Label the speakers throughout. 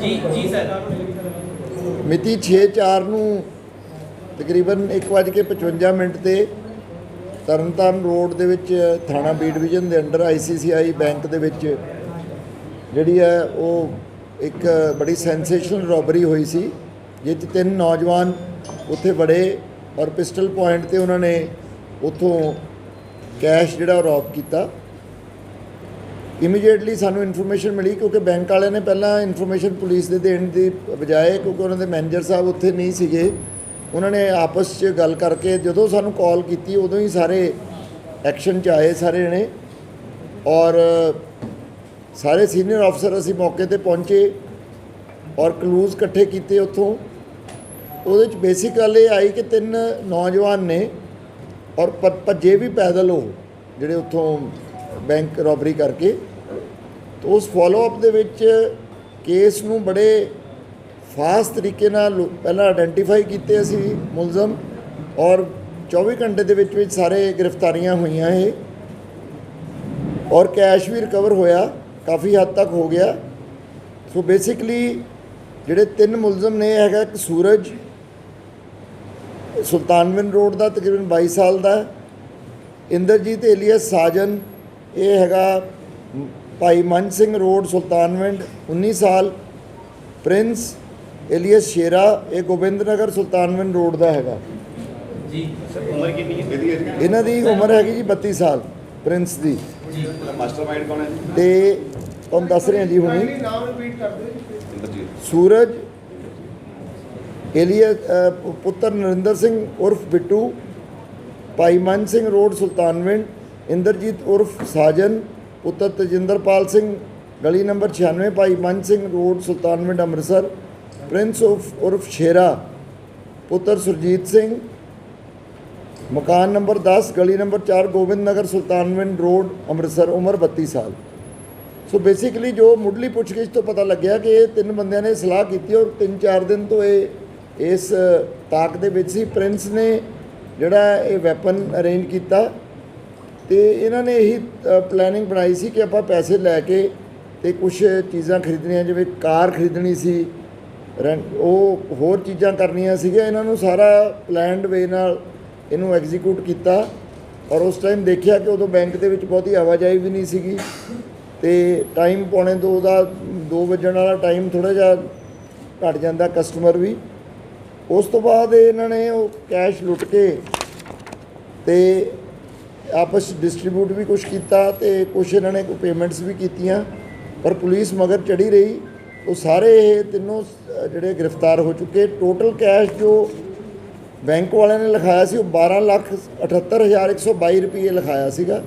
Speaker 1: ਜੀ ਜੀ ਸਰ।
Speaker 2: ਮਿਤੀ 6/4 ਨੂੰ ਤਕਰੀਬਨ 1:55 ਮਿੰਟ ਤੇ ਤਰਨਤਾਰਨ ਰੋਡ ਦੇ ਵਿੱਚ ਥਾਣਾ ਬੀ ਡਿਵੀਜ਼ਨ ਦੇ ਅੰਡਰ ਆਈਸੀਸੀਆਈ ਬੈਂਕ ਦੇ ਵਿੱਚ ਜਿਹੜੀ ਹੈ ਉਹ ਇੱਕ ਬੜੀ ਸੈਂਸੇਸ਼ਨਲ ਰੋਬਰੀ ਹੋਈ ਸੀ ਜਿਸ 'ਚ ਤਿੰਨ ਨੌਜਵਾਨ ਉੱਥੇ ਵੜੇ ਔਰ ਪਿਸਟਲ ਪੁਆਇੰਟ ਤੇ ਉਹਨਾਂ ਨੇ ਉੱਥੋਂ ਕੈਸ਼ ਜਿਹੜਾ ਉਹ ਰੌਬ ਕੀਤਾ। ਇਮੀਡੀਏਟਲੀ ਸਾਨੂੰ ਇਨਫੋਰਮੇਸ਼ਨ ਮਿਲੀ ਕਿਉਂਕਿ ਬੈਂਕ ਵਾਲਿਆਂ ਨੇ ਪਹਿਲਾਂ ਇਨਫੋਰਮੇਸ਼ਨ ਪੁਲਿਸ ਦੇ ਦੇਣ ਦੀ ਬਜਾਏ ਕਿਉਂਕਿ ਉਹਨਾਂ ਦੇ ਮੈਨੇਜਰ ਸਾਹਿਬ ਉੱਥੇ ਨਹੀਂ ਸੀਗੇ, ਉਹਨਾਂ ਨੇ ਆਪਸ 'ਚ ਗੱਲ ਕਰਕੇ ਜਦੋਂ ਸਾਨੂੰ ਕਾਲ ਕੀਤੀ ਉਦੋਂ ਹੀ ਸਾਰੇ ਐਕਸ਼ਨ 'ਚ ਆਏ ਸਾਰੇ ਜਣੇ ਔਰ ਸਾਰੇ ਸੀਨੀਅਰ ਅਫਸਰ ਅਸੀਂ ਮੌਕੇ ਤੇ ਪਹੁੰਚੇ ਔਰ ਕਲੂਜ਼ ਇਕੱਠੇ ਕੀਤੇ ਉੱਥੋਂ। ਉਹਦੇ 'ਚ ਬੇਸਿਕ ਗੱਲ ਇਹ ਆਈ ਕਿ ਤਿੰਨ ਨੌਜਵਾਨ ਨੇ ਔਰ ਭ- ਭੱਜੇ ਵੀ ਪੈਦਲ ਹੋ ਜਿਹੜੇ ਉੱਥੋਂ ਬੈਂਕ ਰੋਬਰੀ ਕਰਕੇ। ਤਾਂ ਉਸ ਫਾਲੋ ਅਪ ਦੇ ਵਿੱਚ ਕੇਸ ਨੂੰ ਬੜੇ ਫਾਸਟ ਤਰੀਕੇ ਨਾਲ ਲੋ- ਪਹਿਲਾਂ ਆਇਡੈਂਟੀਫਾਈ ਕੀਤੇ ਅਸੀਂ ਮੁਲਜ਼ਮ ਔਰ 24 ਘੰਟੇ ਦੇ ਵਿੱਚ ਵਿੱਚ ਸਾਰੇ ਗ੍ਰਿਫਤਾਰੀਆਂ ਹੋਈਆਂ ਇਹ। ਔਰ ਕੈਸ਼ ਵੀ ਰਿਕਵਰ ਹੋਇਆ, ਕਾਫੀ ਹੱਦ ਤੱਕ ਹੋ ਗਿਆ। ਸੋ ਬੇਸਿਕਲੀ ਜਿਹੜੇ ਤਿੰਨ ਮੁਲਜ਼ਮ ਨੇ, ਇਹ ਹੈਗਾ ਇੱਕ ਸੂਰਜ ਸੁਲਤਾਨਵਿੰਦ ਰੋਡ ਦਾ ਤਕਰੀਬਨ 22 ਸਾਲ ਦਾ ਇੰਦਰਜੀਤ ਏਲੀਅਸ ਸਾਜਨ ਇਹ ਹੈਗਾ ਭਾਈ ਮਨ ਸਿੰਘ ਰੋਡ ਸੁਲਤਾਨਵਿੰਦ 19 ਸਾਲ। ਪ੍ਰਿੰਸ ਏਲੀਅਸ ਸ਼ੇਰਾ ਇਹ ਗੋਬਿੰਦਨਗਰ ਸੁਲਤਾਨਵਿੰਦ ਰੋਡ ਦਾ ਹੈਗਾ।
Speaker 1: ਜੀ
Speaker 3: ਉਮਰ ਕਿੰਨੀ ਹੈ?
Speaker 2: ਇਹਨਾਂ ਦੀ ਉਮਰ ਹੈਗੀ ਜੀ 32 ਸਾਲ ਪ੍ਰਿੰਸ ਦੀ।
Speaker 1: ਜੀ।
Speaker 3: ਮਾਸਟਰਮਾਈਂਡ ਕੌਣ ਹੈ?
Speaker 2: ਤੇ ਤੁਹਾਨੂੰ ਦੱਸ ਰਹੇ ਹਾਂ ਜੀ ਹੁਣੀ। ਸੂਰਜ ਏਲੀਅਸ ਪੁੱਤਰ ਨਰਿੰਦਰ ਸਿੰਘ ਉਰਫ ਬਿੱਟੂ ਭਾਈ ਮਨ ਸਿੰਘ ਰੋਡ ਸੁਲਤਾਨਵਿੰਡ ਇੰਦਰਜੀਤ ਉਰਫ ਸਾਜਨ, ਪੁੱਤਰ ਤਜਿੰਦਰਪਾਲ ਸਿੰਘ, ਗਲੀ number 96 Bhai Man Singh road, Sultanwind, Amritsar, Prince ਉਰਫ ਉਰਫ ਸ਼ੇਰਾ, ਪੁੱਤਰ ਸੁਰਜੀਤ ਸਿੰਘ, ਮਕਾਨ ਨੰਬਰ 10 ਗਲੀ ਨੰਬਰ 4 ਗੋਬਿੰਦ ਨਗਰ, ਸੁਲਤਾਨਵਿੰਡ ਰੋਡ, ਅੰਮ੍ਰਿਤਸਰ, ਉਮਰ 32 ਸਾਲ। ਸੋ ਬੇਸਿਕਲੀ ਜੋ ਮੁੱਢਲੀ ਪੁੱਛਗਿੱਛ ਤੋਂ ਪਤਾ ਲੱਗਿਆ ਕਿ ਇਹ ਤਿੰਨ ਬੰਦਿਆਂ ਨੇ ਸਲਾਹ ਕੀਤੀ ਔਰ 3-4 ਦਿਨ ਤੋਂ ਇਹ ਇਸ ਤਾਕ ਦੇ ਵਿੱਚ ਸੀ। ਪ੍ਰਿੰਸ ਨੇ ਜਿਹੜਾ ਇਹ ਵੈਪਨ ਅਰੇਂਜ ਕੀਤਾ ਤੇ ਇਹਨਾਂ ਨੇ ਇਹੀ ਪਲੈਨਿੰਗ ਬਣਾਈ ਸੀ ਕਿ ਆਪਾਂ ਪੈਸੇ ਲੈ ਕੇ ਤੇ ਕੁਝ ਚੀਜ਼ਾਂ ਖਰੀਦਣੀਆਂ, ਜਿਵੇਂ ਕਾਰ ਖਰੀਦਣੀ ਸੀ, ਰੈਂਟ, ਉਹ ਹੋਰ ਚੀਜ਼ਾਂ ਕਰਨੀਆਂ ਸੀਗੀਆਂ। ਇਹਨਾਂ ਨੂੰ ਸਾਰਾ ਪਲੈਨਡ ਵੇ ਨਾਲ ਇਹਨੂੰ ਐਗਜ਼ੀਕਿਊਟ ਕੀਤਾ। ਔਰ ਉਸ ਟਾਈਮ ਦੇਖਿਆ ਕਿ ਉਦੋਂ ਬੈਂਕ ਦੇ ਵਿੱਚ ਬਹੁਤੀ ਆਵਾਜਾਈ ਵੀ ਨਹੀਂ ਸੀਗੀ। ਤੇ ਟਾਈਮ ਪੌਣੇ ਦੋ ਦਾ 2 ਵਜਣ ਵਾਲਾ ਟਾਈਮ ਥੋੜਾ ਜਿਹਾ ਘਟ ਜਾਂਦਾ ਕਸਟਮਰ ਵੀ। ਉਸ ਤੋਂ ਬਾਅਦ ਇਹਨਾਂ ਨੇ ਉਹ ਕੈਸ਼ ਲੁੱਟ ਕੇ ਤੇ ਆਪਸ ਡਿਸਟ੍ਰੀਬਿਊਟ ਵੀ ਕੁਝ ਕੀਤਾ ਤੇ ਕੁਝ ਇਹਨਾਂ ਨੇ ਕੋਈ ਪੇਮੈਂਟਸ ਵੀ ਕੀਤੀਆਂ। ਪਰ ਪੁਲਿਸ ਮਗਰ ਚੜੀ ਰਹੀ। ਉਹ ਸਾਰੇ ਇਹ ਤਿੰਨੋਂ ਜਿਹੜੇ ਗ੍ਰਿਫਤਾਰ ਹੋ ਚੁੱਕੇ। ਟੋਟਲ ਕੈਸ਼ ਜੋ ਬੈਂਕ ਵਾਲਿਆਂ ਨੇ ਲਿਖਾਇਆ ਸੀ, ਉਹ 12 ਲੱਖ 78122 ਰੁਪਏ ਲਿਖਾਇਆ ਸੀਗਾ।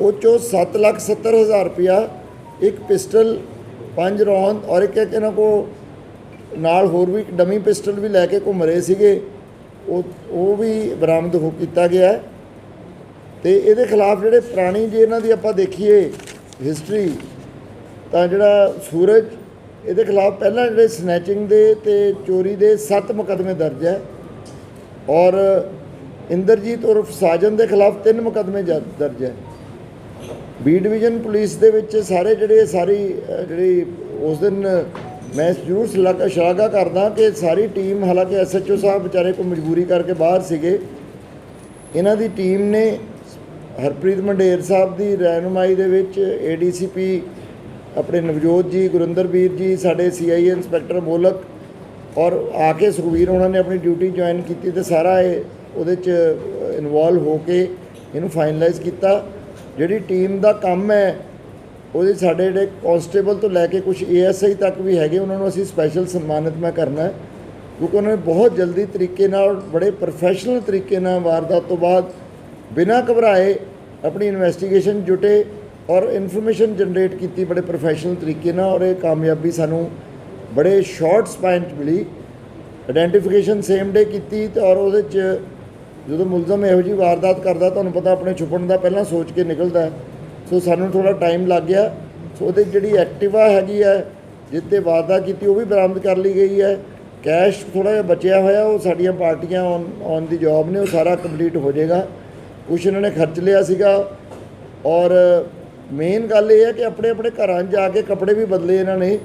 Speaker 2: ਉਹ ਚੋਂ 7 ਲੱਖ 70 ਹਜ਼ਾਰ ਰੁਪਇਆ ਇੱਕ ਪਿਸਟਲ, ਪੰਜ ਰੌਂਦ ਔਰ ਇੱਕ ਇਹਨਾਂ ਕੋ ਨਾਲ ਹੋਰ ਵੀ ਇੱਕ ਡਮੀ ਪਿਸਟਲ ਵੀ ਲੈ ਕੇ ਘੁੰਮ ਰਹੇ ਸੀਗੇ। ਉਹ ਉਹ ਵੀ ਬਰਾਮਦ ਹੋ ਕੀਤਾ ਗਿਆ। ਹੈ ਤੇ ਇਹਦੇ ਖਿਲਾਫ ਜਿਹੜੇ ਪੁਰਾਣੀ ਜੇ ਇਹਨਾਂ ਦੀ ਆਪਾਂ ਦੇਖੀਏ ਹਿਸਟਰੀ ਤਾਂ ਜਿਹੜਾ ਸੂਰਜ, ਇਹਦੇ ਖਿਲਾਫ ਪਹਿਲਾਂ ਜਿਹੜੇ ਸਨੈਚਿੰਗ ਦੇ ਤੇ ਚੋਰੀ ਦੇ 7 ਮੁਕੱਦਮੇ ਦਰਜ ਹੈ ਔਰ ਇੰਦਰਜੀਤ ਉਰਫ ਸਾਜਨ ਦੇ ਖਿਲਾਫ 3 ਮੁਕੱਦਮੇ ਦਰਜ ਹੈ। ਬੀ ਡਿਵੀਜ਼ਨ ਪੁਲਿਸ ਦੇ ਵਿੱਚ ਸਾਰੇ ਜਿਹੜੇ, ਸਾਰੀ ਜਿਹੜੀ ਉਸ ਦਿਨ ਮੈਂ ਜ਼ਰੂਰ ਸ਼ਲਾਘਾ ਸ਼ਲਾਘਾ ਕਰਦਾ ਕਿ ਸਾਰੀ ਟੀਮ, ਹਾਲਾਂਕਿ ਐਸਐਚਓ ਸਾਹਿਬ ਵਿਚਾਰੇ ਕੋਈ ਮਜਬੂਰੀ ਕਰਕੇ ਬਾਹਰ ਸੀਗੇ, ਇਹਨਾਂ ਦੀ ਟੀਮ ਨੇ ਹਰਪ੍ਰੀਤ ਮੰਡੇਰ ਸਾਹਿਬ ਦੀ ਰਹਿਨੁਮਾਈ ਦੇ ਵਿੱਚ ਏਡੀਸੀਪੀ ਆਪਣੇ ਨਵਜੋਤ ਜੀ, ਗੁਰਿੰਦਰਵੀਰ ਜੀ, ਸਾਡੇ ਸੀਆਈਏ ਇੰਸਪੈਕਟਰ ਮੋਲਕ ਔਰ ਆ ਕੇ ਸੁਖਵੀਰ ਉਹਨਾਂ ਨੇ ਆਪਣੀ ਡਿਊਟੀ ਜੁਆਇਨ ਕੀਤੀ ਤੇ ਸਾਰਾ ਇਹ ਉਹਦੇ ਚ ਇਨਵੋਲਵ ਹੋ ਕੇ ਇਹਨੂੰ ਫਾਈਨਲਾਈਜ਼ ਕੀਤਾ। ਜਿਹੜੀ ਟੀਮ ਦਾ ਕੰਮ ਹੈ, ਉਹਦੇ ਸਾਡੇ ਜਿਹੜੇ ਕਾਂਸਟੇਬਲ ਤੋਂ ਲੈ ਕੇ ਕੁਝ ਏਐਸਆਈ ਤੱਕ ਵੀ ਹੈਗੇ, ਉਹਨਾਂ ਨੂੰ ਅਸੀਂ ਸਪੈਸ਼ਲ ਸਨਮਾਨਿਤ ਮੈਂ ਕਰਨਾ ਹੈ। ਕਿਉਂਕਿ ਉਹਨਾਂ ਨੇ ਬਹੁਤ ਜਲਦੀ ਤਰੀਕੇ ਨਾਲ, ਬੜੇ ਪ੍ਰੋਫੈਸ਼ਨਲ ਤਰੀਕੇ ਨਾਲ ਵਾਰਦਾਤ ਤੋਂ ਬਾਅਦ ਬਿਨਾਂ ਘਬਰਾਏ ਆਪਣੀ ਇਨਵੈਸਟੀਗੇਸ਼ਨ ਜੁਟੇ ਔਰ ਇਨਫੋਰਮੇਸ਼ਨ ਜਨਰੇਟ ਕੀਤੀ ਬੜੇ ਪ੍ਰੋਫੈਸ਼ਨਲ ਤਰੀਕੇ ਨਾਲ ਔਰ ਇਹ ਕਾਮਯਾਬੀ ਸਾਨੂੰ ਬੜੇ ਸ਼ਾਰਟ ਸਪੈਨ 'ਚ ਮਿਲੀ। ਆਇਡੈਂਟੀਫਿਕੇਸ਼ਨ ਸੇਮ ਡੇ ਕੀਤੀ ਤੇ ਔਰ ਉਹਦੇ 'ਚ ਜਦੋਂ ਮੁਲਜ਼ਮ ਇਹੋ ਜਿਹੀ ਵਾਰਦਾਤ ਕਰਦਾ, ਤੁਹਾਨੂੰ ਪਤਾ ਆਪਣੇ ਛੁਪਣ ਦਾ ਪਹਿਲਾਂ ਸੋਚ ਕੇ ਨਿਕਲਦਾ ਸੋ ਸਾਨੂੰ ਥੋੜਾ ਟਾਈਮ ਲੱਗ ਗਿਆ। ਸੋ ਉਹਦੇ ਜਿਹੜੀ ਐਕਟਿਵਾ ਹੈਗੀ ਹੈ ਜਿੱਤੇ ਵਾਰਦਾਤ ਕੀਤੀ, ਉਹ ਵੀ ਬਰਾਮਦ ਕਰ ਲਈ ਗਈ ਹੈ। ਕੈਸ਼ ਥੋੜਾ ਜਿਹਾ ਬਚਿਆ ਹੋਇਆ, ਉਹ ਸਾਡੀਆਂ ਪਾਰਟੀਆਂ ਔਨ ਦੀ ਜੌਬ ਨੇ, ਉਹ ਸਾਰਾ ਕੰਪਲੀਟ ਹੋ ਜਾਏਗਾ। ਕੁਛ ਇਹਨਾਂ ਨੇ ਖਰਚ ਲਿਆ ਸੀਗਾ। ਔਰ ਮੇਨ ਗੱਲ ਇਹ ਹੈ ਕਿ ਆਪਣੇ ਆਪਣੇ ਘਰਾਂ 'ਚ ਜਾ ਕੇ ਕੱਪੜੇ ਵੀ ਬਦਲੇ ਇਹਨਾਂ ਨੇ।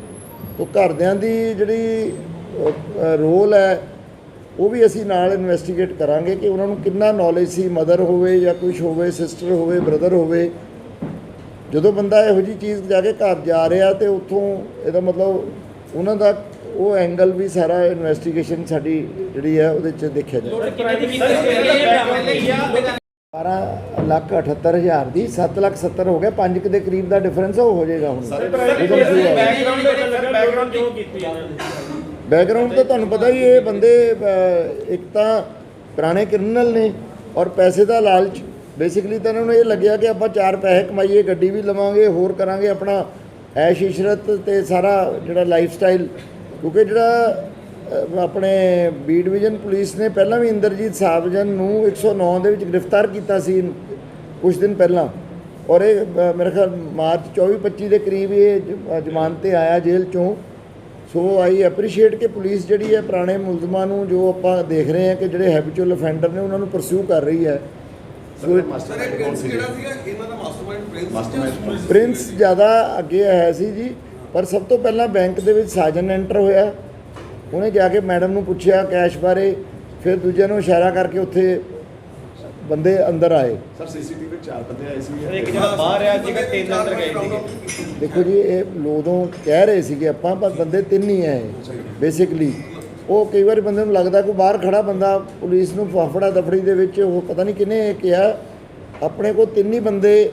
Speaker 2: ਤੋ ਘਰਦਿਆਂ ਦੀ ਜਿਹੜੀ ਰੋਲ ਹੈ, ਉਹ ਵੀ ਅਸੀਂ ਨਾਲ ਇਨਵੈਸਟੀਗੇਟ ਕਰਾਂਗੇ ਕਿ ਉਹਨਾਂ ਨੂੰ ਕਿੰਨਾ ਨੌਲੇਜ ਸੀ ਮਦਰ ਹੋਵੇ ਜਾਂ ਕੁਝ ਹੋਵੇ ਸਿਸਟਰ ਹੋਵੇ ਬ੍ਰਦਰ ਹੋਵੇ। ਜਦੋਂ ਬੰਦਾ ਇਹੋ ਜੀ ਚੀਜ਼ ਜਾ ਕੇ ਘਰ ਜਾ ਰਿਹਾ ਤੇ ਉੱਥੋਂ ਇਹਦਾ ਮਤਲਬ ਉਹਨਾਂ ਦਾ ਉਹ ਐਂਗਲ ਵੀ ਸਾਰਾ ਇਨਵੈਸਟੀਗੇਸ਼ਨ ਸਾਡੀ ਜਿਹੜੀ ਹੈ ਉਹਦੇ 'ਚ ਦੇਖਿਆ ਜਾਏ।
Speaker 1: ਕਿੰਨੇ ਦੀ ਕੀਤੀ ਸੀ ਇਹ ਡਰਾਮਾ
Speaker 2: 12 ਲੱਖ 78 ਹਜ਼ਾਰ ਦੀ 7 ਲੱਖ 70 ਹੋ ਗਿਆ 5 ਦੇ ਕਰੀਬ ਦਾ ਡਿਫਰੈਂਸ ਉਹ ਹੋ ਜਾਏਗਾ ਹੁਣ।
Speaker 1: ਬੈਕਗ੍ਰਾਉਂਡ
Speaker 2: ਤਾਂ ਤੁਹਾਨੂੰ ਪਤਾ ਹੀ ਇਹ ਬੰਦੇ ਇੱਕ ਤਾਂ ਪੁਰਾਣੇ ਕ੍ਰਿਮੀਨਲ ਨੇ ਔਰ ਪੈਸੇ ਦਾ ਲਾਲਚ। ਬੇਸਿਕਲੀ ਤਾਂ ਇਹਨਾਂ ਨੂੰ ਇਹ ਲੱਗਿਆ ਕਿ ਆਪਾਂ ਚਾਰ ਪੈਸੇ ਕਮਾਈਏ ਗੱਡੀ ਵੀ ਲਵਾਂਗੇ ਹੋਰ ਕਰਾਂਗੇ ਆਪਣਾ। ਐਸ਼ ਇਸ਼ਰਤ ਤੇ ਸਾਰਾ ਜਿਹੜਾ ਲਾਈਫ ਸਟਾਈਲ ਕਿਉਂਕਿ ਜਿਹੜਾ ਆਪਣੇ ਬੀ ਡਿਵੀਜ਼ਨ ਪੁਲਿਸ ਨੇ ਪਹਿਲਾਂ ਵੀ ਇੰਦਰਜੀਤ ਸਾਵਜਨ ਨੂੰ 109 ਦੇ ਵਿੱਚ ਗ੍ਰਿਫਤਾਰ ਕੀਤਾ ਸੀ ਕੁਝ ਦਿਨ ਪਹਿਲਾਂ। ਔਰ ਇਹ ਮੇਰੇ ਖਿਆਲ ਮਾਰਚ 24 25 ਦੇ ਕਰੀਬ ਇਹ ਜ਼ਮਾਨਤ ਤੇ ਆਇਆ ਜੇਲ੍ਹ ਚੋਂ। ਸੋ ਆਈ ਐਪਰੀਸ਼ੀਏਟ ਕਿ ਪੁਲਿਸ ਜਿਹੜੀ ਹੈ ਪੁਰਾਣੇ ਮੁਲਜ਼ਮਾਂ ਨੂੰ ਜੋ ਆਪਾਂ ਦੇਖ ਰਹੇ ਹਾਂ ਕਿ ਜਿਹੜੇ ਹੈਬਿਚੁਅਲ ਅਫੈਂਡਰ ਨੇ ਉਹਨਾਂ ਨੂੰ ਪਰਸਿਊ ਕਰ ਰਹੀ ਹੈ।
Speaker 3: ਕੌਣ ਸੀ
Speaker 4: ਜਿਹੜਾ ਸੀਗਾ ਇਹਨਾਂ ਦਾ ਮਾਸਟਰਮਾਈਂਡ ਪ੍ਰਿੰਸ
Speaker 3: Mastermind
Speaker 2: ਪ੍ਰਿੰਸ ਜ਼ਿਆਦਾ ਅੱਗੇ ਆਇਆ ਸੀ ਜੀ ਪਰ ਸਭ ਤੋਂ ਪਹਿਲਾਂ ਬੈਂਕ ਦੇ ਵਿੱਚ ਸਾਜਨ ਐਂਟਰ ਹੋਇਆ। ਉਹਨੇ ਜਾ ਕੇ ਮੈਡਮ ਨੂੰ ਪੁੱਛਿਆ ਕੈਸ਼ ਬਾਰੇ ਫਿਰ ਦੂਜਿਆਂ ਨੂੰ ਇਸ਼ਾਰਾ ਕਰਕੇ ਉੱਥੇ ਬੰਦੇ ਅੰਦਰ ਆਏ।
Speaker 3: ਸਰ ਸੀਸੀਟੀਵੀ ਵਿੱਚ ਚਾਰ ਬੰਦੇ ਆਏ ਸੀ
Speaker 1: ਇੱਕ ਜਿਹੜਾ ਬਾਹਰ ਆ ਜਿਹਦਾ ਤਿੰਨ ਅੰਦਰ ਗਏ ਸੀਗੇ।
Speaker 2: ਦੇਖੋ ਜੀ ਇਹ ਲੋਦੋਂ ਕਹਿ ਰਹੇ ਸੀਗੇ ਆਪਾਂ ਪਰ ਬੰਦੇ ਤਿੰਨ ਹੀ ਆਏ ਬੇਸਿਕਲੀ ਉਹ ਕਈ ਵਾਰੀ ਬੰਦੇ ਨੂੰ ਲੱਗਦਾ ਕੋਈ ਬਾਹਰ ਖੜਾ ਬੰਦਾ ਪੁਲਿਸ ਨੂੰ ਫਾਫੜਾ ਦਫੜੀ ਦੇ ਵਿੱਚ ਉਹ ਪਤਾ ਨਹੀਂ ਇਹ ਕਿਹਾ। ਆਪਣੇ ਕੋਲ ਤਿੰਨ ਹੀ ਬੰਦੇ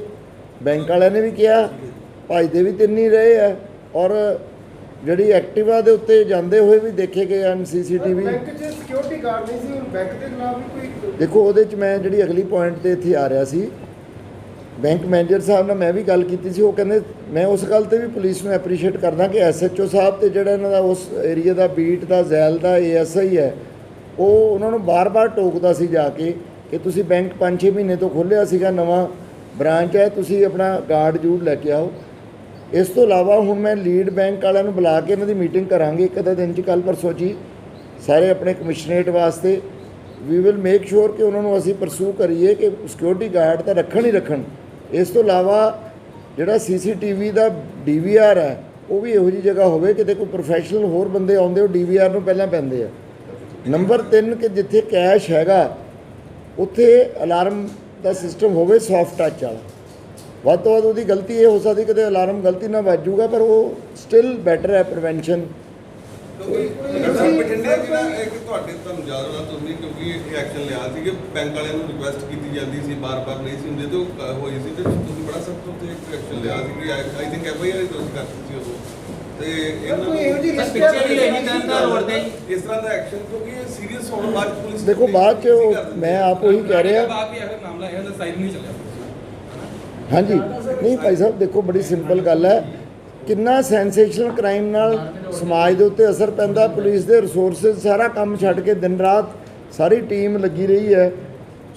Speaker 2: ਬੈਂਕ ਵਾਲਿਆਂ ਨੇ ਵੀ ਕਿਹਾ ਭਜਦੇ ਵੀ ਤਿੰਨ ਹੀ ਰਹੇ ਆ। ਔਰ ਜਿਹੜੀ ਐਕਟਿਵਾ ਦੇ ਉੱਤੇ ਜਾਂਦੇ ਹੋਏ ਵੀ ਦੇਖੇ ਗਏ ਹਨ ਸੀਸੀਟੀਵੀ।
Speaker 5: ਬੈਂਕ 'ਚ ਸਿਕਿਉਰਿਟੀ ਗਾਰਡ ਨਹੀਂ ਸੀ ਹੁਣ ਬੈਂਕ ਦੇ ਖਿਲਾਫ ਵੀ ਕੋਈ
Speaker 2: ਦੇਖੋ ਉਹਦੇ ਚ ਮੈਂ ਜਿਹੜੀ ਅਗਲੀ ਪੁਆਇੰਟ ਤੇ ਇੱਥੇ ਆ ਰਿਹਾ ਸੀ ਬੈਂਕ ਮੈਨੇਜਰ ਸਾਹਿਬ ਨਾਲ ਮੈਂ ਵੀ ਗੱਲ ਕੀਤੀ ਸੀ ਉਹ ਕਹਿੰਦੇ ਮੈਂ ਉਸ ਗੱਲ ਤੇ ਵੀ ਪੁਲਿਸ ਨੂੰ ਐਪਰੀਸ਼ੀਏਟ ਕਰਦਾ ਕਿ ਐਸਐਚਓ ਸਾਹਿਬ ਤੇ ਜਿਹੜਾ ਇਹਨਾਂ ਦਾ ਉਸ ਏਰੀਆ ਦਾ ਬੀਟ ਦਾ ਜ਼ੈਲ ਦਾ ਏਐਸਆਈ ਹੈ ਉਹ ਉਹਨਾਂ ਨੂੰ ਬਾਰ-ਬਾਰ ਟੋਕਦਾ ਸੀ ਜਾ ਕੇ ਕਿ ਤੁਸੀਂ ਬੈਂਕ 5-6 ਮਹੀਨੇ ਤੋਂ ਖੋਲ੍ਹਿਆ ਸੀਗਾ ਨਵਾਂ ਬ੍ਰਾਂਚ ਹੈ ਤੁਸੀਂ ਆਪਣਾ ਗਾਰਡ ਜੂੜ ਲੈ ਕੇ ਆਓ। ਇਸ ਤੋਂ ਇਲਾਵਾ ਹੁਣ ਮੈਂ ਲੀਡ ਬੈਂਕ ਵਾਲਿਆਂ ਨੂੰ ਬੁਲਾ ਕੇ ਇਹਨਾਂ ਦੀ ਮੀਟਿੰਗ ਕਰਾਂਗੇ ਇੱਕ ਅੱਧਾ ਦਿਨ ਚ ਕੱਲ ਪਰਸੋਂ ਜੀ। ਸਾਰੇ ਆਪਣੇ ਕਮਿਸ਼ਨਰੇਟ ਵਾਸਤੇ। ਵੀ ਵਿਲ ਮੇਕ ਸ਼ੋਰ ਕਿ ਉਹਨਾਂ ਨੂੰ ਅਸੀਂ ਪਰਸੂ ਕਰੀਏ ਕਿ ਸਿਕਿਉਰਿਟੀ ਗਾਰਡ ਤਾਂ ਰੱਖਣ ਹੀ ਰੱਖਣ। ਇਸ ਤੋਂ ਇਲਾਵਾ ਜਿਹੜਾ ਸੀਸੀਟੀਵੀ ਦਾ ਡੀਵੀਆਰ ਹੈ, ਉਹ ਵੀ ਇਹੋ ਜੀ ਜਗ੍ਹਾ ਹੋਵੇ ਕਿਤੇ ਕੋਈ ਪ੍ਰੋਫੈਸ਼ਨਲ ਹੋਰ ਬੰਦੇ ਆਉਂਦੇ, ਉਹ ਡੀਵੀਆਰ ਨੂੰ ਪਹਿਲਾਂ ਪੈਂਦੇ ਆ। ਨੰਬਰ 3 ਕਿ ਜਿੱਥੇ ਕੈਸ਼ ਹੈਗਾ, ਉੱਥੇ ਅਲਾਰਮ ਦਾ ਸਿਸਟਮ ਹੋਵੇ ਸੌਫਟ ਟੱਚ ਵਾਲਾ। ਵੱਧ ਤੋਂ ਵੱਧ ਉਹਦੀ ਗਲਤੀ ਇਹ ਹੋ ਸਕਦੀ ਕਿ ਅਲਾਰਮ ਗਲਤੀ ਨਾਲ ਵੱਜੂਗਾ ਪਰ ਉਹ ਸਟਿਲ ਬੈਟਰ ਹੈ ਪ੍ਰੀਵੈਂਸ਼ਨ
Speaker 4: ਬਠਿੰਡੇ ਦੀ ਨਾ ਇੱਕ ਤੁਹਾਡੇ ਤੁਹਾਨੂੰ ਯਾਦ ਹੋਣਾ ਤੁਸੀਂ ਕਿਉਂਕਿ ਇਹ ਐਕਸ਼ਨ ਲਿਆ ਸੀ ਕਿ ਬੈਂਕ ਵਾਲਿਆਂ ਨੂੰ ਰਿਕੁਐਸਟ ਕੀਤੀ ਜਾਂਦੀ ਸੀ ਬਾਰ-ਬਾਰ ਨਹੀਂ ਸੀ ਹੁੰਦੇ ਤੇ ਹੋਈ ਸੀ। ਤੇ ਤੁਸੀਂ ਬੜਾ ਸਖਤ ਉੱਤੇ ਇੱਕ ਐਕਸ਼ਨ ਲਿਆ ਸੀ ਕਿ ਆਈ ਥਿੰਕ ਐਫਆਈਆਰ ਦਰਜ ਕਰਤੀ ਸੀ ਉਦੋਂ। ਤੇ ਇਸ ਤਰ੍ਹਾਂ ਦਾ ਐਕਸ਼ਨ ਕਿਉਂਕਿ ਸੀਰੀਅਸ ਹੋਣ ਬਾਅਦ ਪੁਲਿਸ
Speaker 2: ਦੇਖੋ ਬਾਅਦ ਚ ਮੈਂ ਆਪ ਉਹੀ ਕਹਿ ਰਿਹਾ।
Speaker 6: ਬਾਅਦ ਵੀ ਇਹੋ ਮਾਮਲਾ ਇਹੋ ਜਿਹਾ ਸਾਈਡ ਨਹੀਂ ਚੱਲਿਆ।
Speaker 2: ਹਾਂਜੀ। ਨਹੀਂ ਭਾਈ ਸਾਹਿਬ, ਦੇਖੋ ਬੜੀ ਸਿੰਪਲ ਗੱਲ ਹੈ। ਕਿੰਨਾ ਸੈਂਸੇਸ਼ਨਲ ਕ੍ਰਾਈਮ ਨਾਲ ਸਮਾਜ ਦੇ ਉੱਤੇ ਅਸਰ ਪੈਂਦਾ, ਪੁਲਿਸ ਦੇ ਰਿਸੋਰਸਸ ਸਾਰਾ ਕੰਮ ਛੱਡ ਕੇ ਦਿਨ ਰਾਤ ਸਾਰੀ ਟੀਮ ਲੱਗੀ ਰਹੀ ਹੈ।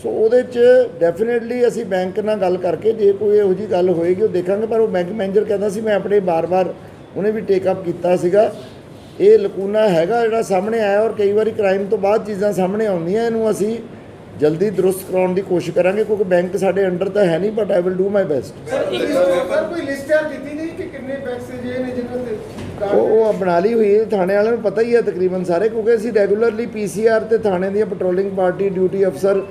Speaker 2: ਸੋ ਉਹਦੇ 'ਚ ਡੈਫੀਨਿਟਲੀ ਅਸੀਂ ਬੈਂਕ ਨਾਲ ਗੱਲ ਕਰਕੇ ਜੇ ਕੋਈ ਇਹੋ ਜੀ ਗੱਲ ਹੋਏਗੀ, ਉਹ ਦੇਖਾਂਗੇ। ਪਰ ਉਹ ਬੈਂਕ ਮੈਨੇਜਰ ਕਹਿੰਦਾ ਸੀ, ਮੈਂ ਆਪਣੇ ਬਾਰ-ਬਾਰ ਉਹਨੇ ਵੀ ਟੇਕ ਅਪ ਕੀਤਾ ਸੀਗਾ। ਇਹ ਲਕੂਨਾ ਹੈਗਾ ਜਿਹੜਾ ਸਾਹਮਣੇ ਆਇਆ ਔਰ ਕਈ ਵਾਰੀ ਕ੍ਰਾਈਮ ਤੋਂ ਬਾਅਦ ਚੀਜ਼ਾਂ ਸਾਹਮਣੇ ਆਉਂਦੀਆਂ ਇਹਨੂੰ ਅਸੀਂ। ਜਲਦੀ ਦਰੁਸਤ ਕਰਾਉਣ ਦੀ ਕੋਸ਼ਿਸ਼ ਕਰਾਂਗੇ ਕਿਉਂਕਿ ਬੈਂਕ ਸਾਡੇ ਅੰਡਰ ਤਾਂ ਹੈ ਨਹੀਂ but I will do my best
Speaker 5: sir ਇੱਕ ਸਰ ਕੋਈ ਲਿਸਟ ਤਿਆਰ ਕੀਤੀ ਗਈ ਕਿ ਕਿੰਨੇ ਬੈਂਕਸ ਜੇ ਨੇ ਜਿਨ੍ਹਾਂ ਤੇ guard
Speaker 2: ਉਹ ਉਹ ਬਣਾ ਲਈ ਹੋਈ ਹੈ ਥਾਣੇ ਵਾਲਿਆਂ ਨੂੰ ਪਤਾ ਹੀ ਹੈ ਤਕਰੀਬਨ ਸਾਰੇ ਕਿਉਂਕਿ ਅਸੀਂ ਰੈਗੂਲਰਲੀ ਪੀਸੀਆਰ ਤੇ ਥਾਣੇ ਦੀਆਂ ਪੈਟਰੋਲਿੰਗ ਪਾਰਟੀ ਡਿਊਟੀ ਅਫਸਰ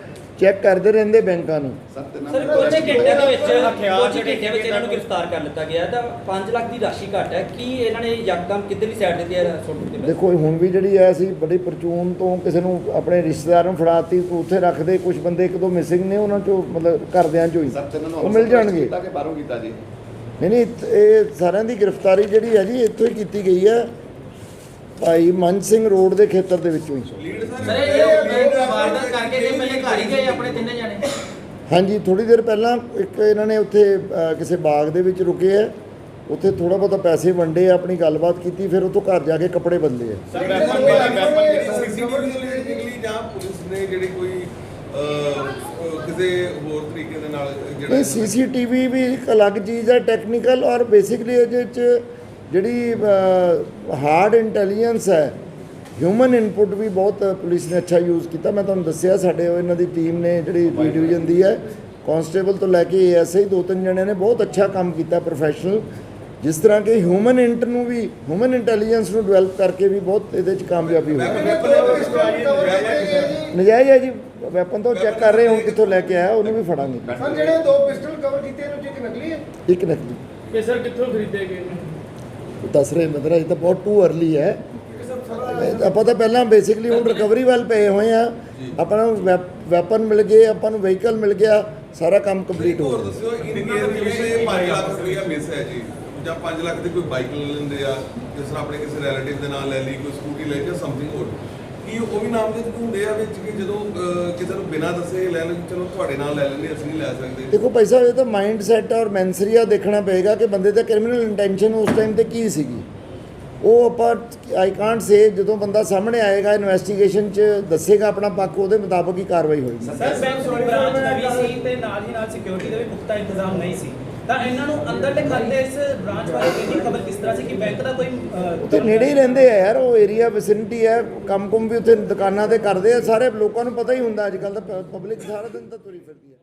Speaker 2: ਚੈੱਕ ਕਰਦੇ ਰਹਿੰਦੇ ਬੈਂਕਾਂ ਨੂੰ।
Speaker 3: ਸਰ
Speaker 1: ਕੁਝ ਘੰਟੇ ਦੇ ਵਿੱਚ ਕੁਝ ਘੰਟੇ ਵਿੱਚ ਇਹਨਾਂ ਨੂੰ ਗ੍ਰਿਫਤਾਰ ਕਰ ਲਿੱਤਾ ਗਿਆ। ਤਾਂ 5 ਲੱਖ ਦੀ ਰਾਸ਼ੀ ਘੱਟ ਹੈ। ਕੀ ਇਹਨਾਂ ਨੇ ਯਕਦਮ ਕਿੱਧਰਲੀ ਸਾਈਡ ਤੇ ਤੇ ਸੁੱਟ ਦਿੱਤੇ
Speaker 2: ਦੇਖੋ ਹੁਣ ਵੀ ਜਿਹੜੀ ਹੈ ਅਸੀਂ ਬੜੀ ਪਰਚੂਨ ਤੋਂ ਕਿਸੇ ਨੂੰ ਆਪਣੇ ਰਿਸ਼ਤੇਦਾਰ ਨੂੰ ਫੜਾਤੀ ਉੱਥੇ ਰੱਖਦੇ ਕੁਝ ਬੰਦੇ ਇੱਕ ਦੋ ਮਿਸਿੰਗ ਨੇ ਉਹਨਾਂ ਚੋਂ ਮਤਲਬ ਘਰਦਿਆਂ ਚੋਂ ਹੀ। ਉਹ ਮਿਲ ਜਾਣਗੇ।
Speaker 3: ਕੀਤਾ ਕਿ ਬਾਹਰੋਂ ਕੀਤਾ ਜੀ?
Speaker 2: ਨਹੀਂ ਨਹੀਂ ਇਹ ਸਾਰਿਆਂ ਦੀ ਗ੍ਰਿਫਤਾਰੀ ਜਿਹੜੀ ਹੈ ਜੀ ਇੱਥੋਂ ਹੀ ਕੀਤੀ ਗਈ ਹੈ। ਭਾਈ ਮਨ ਸਿੰਘ ਰੋਡ ਦੇ ਖੇਤਰ ਦੇ ਵਿੱਚੋਂ ਹੀ।
Speaker 4: ਲੀਡ ਸਰ
Speaker 1: ਸਰ ਇਹ ਬੈਂਕ ਵਾਰਦਾਤ ਕਰਕੇ ਜੇ ਪਹਿਲੇ ਘਰ ਹੀ ਗਏ ਆਪਣੇ ਤਿੰਨੇ ਜਾਣੇ।
Speaker 2: ਹਾਂਜੀ ਥੋੜੀ ਦੇਰ ਪਹਿਲਾਂ ਇੱਕ ਇਹਨਾਂ ਨੇ ਉੱਥੇ ਅ, ਕਿਸੇ ਬਾਗ ਦੇ ਵਿੱਚ ਰੁਕੇ ਆ। ਉੱਥੇ ਥੋੜਾ ਬਹੁਤਾ ਪੈਸੇ ਵੰਡੇ ਆ ਆਪਣੀ ਗੱਲਬਾਤ ਕੀਤੀ ਫਿਰ ਉੱਥੋਂ ਘਰ ਜਾ ਕੇ ਕੱਪੜੇ ਬੰਦੇ ਆ।
Speaker 5: ਸਰ
Speaker 4: ਸੀਸੀਟੀਵੀ ਦੇ ਲਈ ਜਾਂ ਪੁਲਿਸ ਨੇ ਜਿਹੜੀ ਕੋਈ ਅਹ, ਅਹ, ਕਿਸੇ ਹੋਰ ਤਰੀਕੇ ਦੇ ਨਾਲ ਜਿਹੜਾ
Speaker 2: ਇਹ ਸੀਸੀਟੀਵੀ ਵੀ ਇੱਕ ਅਲੱਗ ਚੀਜ਼ ਹੈ ਟੈਕਨੀਕਲ ਔਰ ਬੇਸਿਕਲੀ ਇਹਦੇ ਚ ਜਿਹੜੀ ਹਾਰਡ ਇੰਟੈਲੀਜੈਂਸ ਹੈ ਹਿਊਮਨ ਇਨਪੁਟ ਵੀ ਬਹੁਤ ਪੁਲਿਸ ਨੇ ਅੱਛਾ ਯੂਜ਼ ਕੀਤਾ। ਮੈਂ ਤੁਹਾਨੂੰ ਦੱਸਿਆ ਸਾਡੇ ਉਹ ਇਹਨਾਂ ਦੀ ਟੀਮ ਨੇ ਜਿਹੜੀ ਬੀ ਡਿਵੀਜ਼ਨ ਦੀ ਹੈ ਕਾਂਸਟੇਬਲ ਤੋਂ ਲੈ ਕੇ ਐਸਆਈ ਦੋ ਤਿੰਨ ਜਣਿਆਂ ਨੇ ਬਹੁਤ ਅੱਛਾ ਕੰਮ ਕੀਤਾ ਪ੍ਰੋਫੈਸ਼ਨਲ ਜਿਸ ਤਰ੍ਹਾਂ ਕਿ ਹਿਊਮਨ ਇੰਟ ਨੂੰ ਵੀ ਹਿਊਮਨ ਇੰਟੈਲੀਜੈਂਸ ਨੂੰ ਡਿਵੈਲਪ ਕਰਕੇ ਵੀ ਬਹੁਤ ਇਹਦੇ ਚ ਕਾਮਯਾਬੀ ਹੋਈ। ਨਜਾਇਜ਼ ਹੈ ਜੀ ਵੈਪਨ ਤਾਂ ਚੈੱਕ ਕਰ ਰਹੇ ਹੁਣ ਕਿੱਥੋਂ ਲੈ ਕੇ ਆਇਆ ਉਹਨੂੰ ਵੀ ਫੜਾਂਗੇ।
Speaker 5: ਸਰ ਜਿਹੜੇ ਦੋ ਪਿਸਟਲ ਕਵਰ ਕੀਤੇ ਇਹਨਾਂ ਚ ਇੱਕ ਨਕਲੀ ਹੈ?
Speaker 2: ਇੱਕ ਨਕਲੀ।
Speaker 6: ਇਹ ਸਰ ਕਿੱਥੋਂ ਖਰੀਦੇ ਗਏ?
Speaker 2: ਦੱਸ ਰਹੇ ਮਦਰ ਅਜੇ ਤਾਂ ਬਹੁਤ ਟੂ ਅਰਲੀ ਹੈ। ਆਪਾਂ ਤਾਂ ਪਹਿਲਾਂ ਬੇਸਿਕਲੀ ਹੁਣ ਰਿਕਵਰੀ ਵੱਲ ਪਏ ਹੋਏ ਆ ਆਪਣਾ ਵੈਪਨ ਮਿਲ ਗਏ ਆਪਾਂ ਨੂੰ ਵਹੀਕਲ ਮਿਲ ਗਿਆ ਸਾਰਾ ਕੰਮ ਕੰਪਲੀਟ ਹੋ ਗਿਆ।
Speaker 4: ਦੱਸਿਓ ਇਹ 5 ਲੱਖ ਰੁਪਇਆ ਮਿਸ ਹੈ ਜੀ। ਜਾਂ 5 ਲੱਖ ਦੀ ਕੋਈ ਬਾਈਕ ਲੈ ਲੈਂਦੇ ਆ ਜਿਸ ਤਰ੍ਹਾਂ ਆਪਣੇ ਕਿਸੇ ਰਿਲੇਟਿਵ ਦੇ ਨਾਲ ਲੈ ਲਈ ਕੋਈ ਸਕੂਟੀ ਲੈ ਜਾਂ ਸਮਥਿੰਗ ਹੋਰ। ਕੀ ਉਹ ਵੀ ਨਾਮਜ਼ਦ ਹੁੰਦੇ ਆ ਵਿੱਚ ਕਿ ਜਦੋਂ ਕਿਸੇ ਨੂੰ ਬਿਨਾਂ ਦੱਸੇ ਲੈ ਲੈਣ ਚਲੋ ਤੁਹਾਡੇ ਨਾਲ ਲੈ ਲੈਂਦੇ ਅਸੀਂ ਨਹੀਂ ਲੈ ਸਕਦੇ।
Speaker 2: ਦੇਖੋ ਭਾਈ ਸਾਹਿਬ ਇਹ ਤਾਂ ਮਾਈਂਡ ਸੈਟ ਔਰ ਮੈਂਸਰੀਆ ਦੇਖਣਾ ਪਏਗਾ ਕਿ ਬੰਦੇ ਦਾ ਕ੍ਰਿਮੀਨਲ ਇੰਟੈਂਸ਼ਨ ਉਸ ਟਾਈਮ ਤੇ ਕੀ ਸੀਗੀ। ਉਹ ਆਪਾਂ ਆਈ ਕਾਂਟ ਸੇ ਜਦੋਂ ਬੰਦਾ ਸਾਹਮਣੇ ਆਏਗਾ ਇਨਵੈਸਟੀਗੇਸ਼ਨ 'ਚ ਦੱਸੇਗਾ ਆਪਣਾ ਪੱਖ ਉਹਦੇ ਮੁਤਾਬਕ ਹੀ ਕਾਰਵਾਈ ਹੋਏਗੀ।
Speaker 7: ਸਰ ਬੈਂਕ ਦੀ ਬ੍ਰਾਂਚ ਨਵੀਂ ਸੀ ਤੇ ਨਾਲ ਹੀ ਨਾਲ ਸਿਕਿਉਰਿਟੀ ਦਾ ਵੀ ਪੁਖਤਾ ਇੰਤਜ਼ਾਮ ਨਹੀਂ ਸੀ। ਤਾਂ ਇਹਨਾਂ ਨੂੰ ਅੰਦਰਲੇ ਖਾਤੇ ਇਸ ਬ੍ਰਾਂਚ ਬਾਰੇ ਕਿੰਨੀ ਖਬਰ ਕਿਸ ਤਰ੍ਹਾਂ ਸੀ ਕਿ ਬੈਂਕ ਦਾ ਕੋਈ
Speaker 2: ਉੱਥੇ ਨੇੜੇ ਹੀ ਰਹਿੰਦੇ ਆ ਯਾਰ, ਉਹ ਏਰੀਆ ਵਿਸਿਨਿਟੀ ਹੈ ਕੰਮ ਕੁਮ ਵੀ ਉੱਥੇ ਦੁਕਾਨਾਂ ਤੇ ਕਰਦੇ ਆ, ਸਾਰੇ ਲੋਕਾਂ ਨੂੰ ਪਤਾ ਹੀ ਹੁੰਦਾ ਅੱਜ ਕੱਲ ਤਾਂ ਪਬਲਿਕ ਸਾਰਾ ਦਿਨ ਤਾਂ ਤੁਰੀ ਫਿਰਦੀ ਹੈ